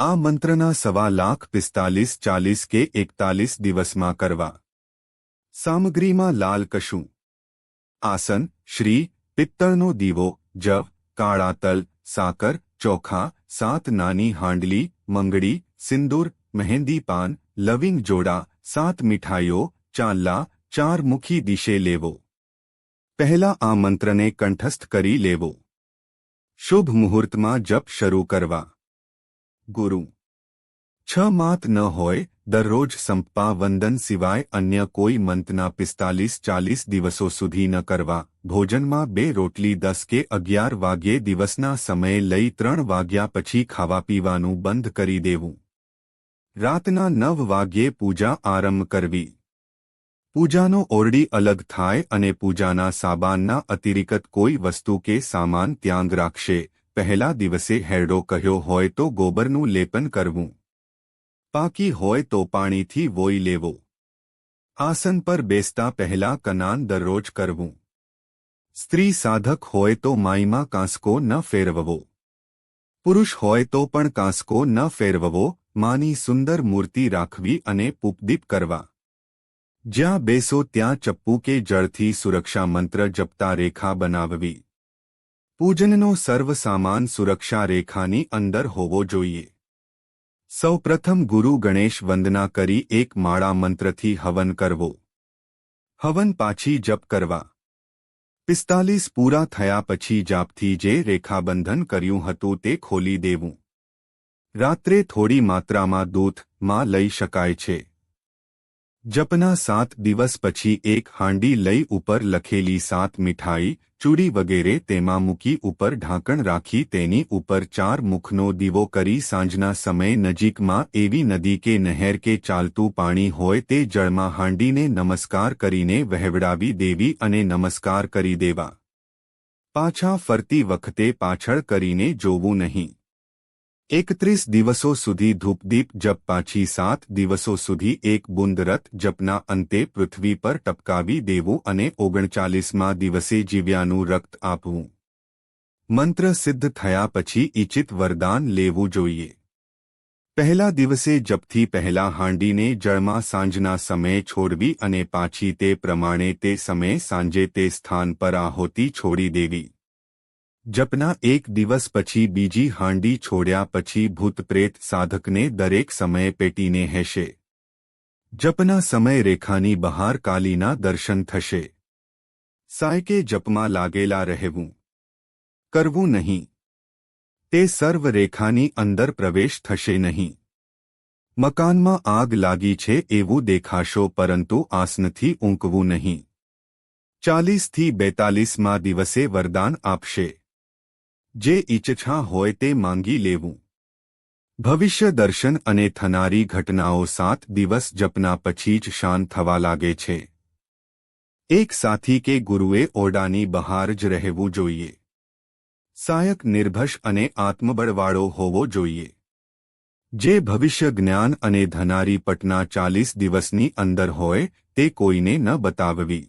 આ મંત્રના સવા લાખ પિસ્તાલીસ ચાલીસ કે એકતાલીસ દિવસમાં કરવા. સામગ્રીમાં લાલ કશું. આસન, શ્રી, પિત્તળનો દીવો, જવ, કાળા તલ, સાકર, ચોખા, સાત નાની હાંડલી, મંગળી, સિંદૂર, મહેંદી પાન, લવિંગ જોડા, સાત મીઠાઈઓ, ચાલ્લા, ચાર મુખી દિશે લેવો. પહેલા આ મંત્રને કંઠસ્થ કરી લેવો. શુભ મુહૂર્તમાં જપ શરૂ કરવા. ગુરુ. છ માત ન હોય, દરરોજ સંપા વંદન સિવાય અન્ય કોઈ મંતના પિસ્તાલીસ ચાલીસ દિવસો સુધી ન કરવા. ભોજનમાં બે રોટલી દસ કે અગિયાર વાગ્યે દિવસના સમયે લઈ ત્રણ વાગ્યા પછી ખાવા પીવાનું બંધ કરી દેવું. રાતના નવ વાગ્યે પૂજા આરંભ કરવી. પૂજાનો ઓરડી અલગ થાય અને પૂજાના સાબાનના અતિરિક્ત કોઈ વસ્તુ કે સામાન ત્યાંગ રાખશે. પહેલા દિવસે હેરડો કહ્યો હોય તો ગોબરનું લેપન કરવું. પાકી હોય તો પાણીથી વોઈ લેવો. આસન પર બેસતા પહેલા કનાન દરરોજ કરવું. સ્ત્રી સાધક હોય તો માઈમાં કાંસકો ન ફેરવવો. પુરુષ હોય તો પણ કાંસકો ન ફેરવવો, માની સુંદર મૂર્તિ રાખવી અને પૂપદીપ કરવા. જ્યાં બેસો ત્યાં ચપ્પુ કે જળથી સુરક્ષા મંત્ર જપતા રેખા બનાવવી. પૂજનનો સર્વ સામાન સુરક્ષા રેખાની અંદર હોવો જોઈએ. સૌપ્રથમ ગુરુ ગણેશ વંદના કરી એક માળા મંત્રથી હવન કરવો. હવન પાછી જપ કરવા. પિસ્તાલીસ પૂરા થયા પછી જાપથી જે રેખાબંધન કર્યું હતું તે ખોલી દેવું. રાત્રે થોડી માત્રામાં દૂધમાં લઈ શકાય છે. જપના સાત દિવસ પછી એક હાંડી લઈ ઉપર લખેલી સાત મીઠાઈ, ચૂડી વગેરે તેમાં મૂકી ઉપર ઢાંકણ રાખી તેની ઉપર ચાર મુખનો દીવો કરી સાંજના સમયે નજીકમાં એવી નદી કે નહેર કે ચાલતું પાણી હોય તે જળમાં હાંડીને નમસ્કાર કરીને વહેવડાવી દેવી અને નમસ્કાર કરી દેવા. પાછા ફરતી વખતે પાછળ કરીને જોવું નહીં. એકત્રીસ દિવસો સુધી ધૂપદીપ જપ પાછી સાત દિવસો સુધી એક બુંદરત જપના અંતે પૃથ્વી પર ટપકાવી દેવું અને ઓગણચાલીસમાં દિવસે જીવ્યાનું રક્ત આપવું. મંત્ર સિદ્ધ થયા પછી ઇચ્છિત વરદાન લેવું જોઈએ. પહેલા દિવસે જપથી પહેલા હાંડીને જળમાં સાંજના સમયે છોડવી અને પાછી તે પ્રમાણે તે સમયે સાંજે તે સ્થાન પર આહોતી છોડી દેવી. જપના એક દિવસ પછી બીજી હાંડી છોડ્યા પછી ભૂતપ્રેત સાધકને દરેક સમયે પેટીને હેશે. જપના સમય રેખાની બહાર કાલીના દર્શન થશે. સાયકે જપમાં લાગેલા રહેવું. કરવું નહીં. તે સર્વ રેખાની અંદર પ્રવેશ થશે નહીં. મકાનમાં આગ લાગી છે એવું દેખાશો પરંતુ આસનથી ઊંકવું નહીં. ચાલીસથી બેતાલીસમાં દિવસે વરદાન આપશે. જે ઈચ્છા હોય તે માંગી લેવું. ભવિષ્ય દર્શન અને થનારી ઘટનાઓ સાત દિવસ જપના પછી જ શાંત થવા લાગે છે. એક સાથી કે ગુરુએ ઓરડાની બહાર જ રહેવું જોઈએ. સાયક નિર્ભશ અને આત્મબળવાળો હોવો જોઈએ. જે ભવિષ્ય જ્ઞાન અને ધનારી પટના ચાલીસ દિવસની અંદર હોય, તે કોઈને ન બતાવવી.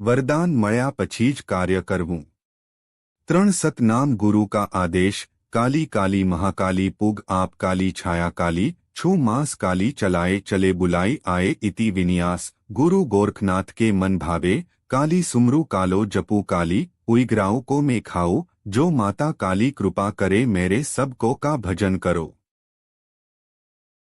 વરદાન મળ્યા પછી જ કાર્ય કરવું. त्रण सत नाम गुरु का आदेश, काली काली महाकाली पुग आप काली छाया काली, छू मास काली चलाए चले बुलाई आए इति विन्यास, गुरु गोरखनाथ के मन भावे, काली सुमरु कालो जपू काली उइग्राओ को मैं खाओ जो माता काली कृपा करे मेरे सबको का भजन करो।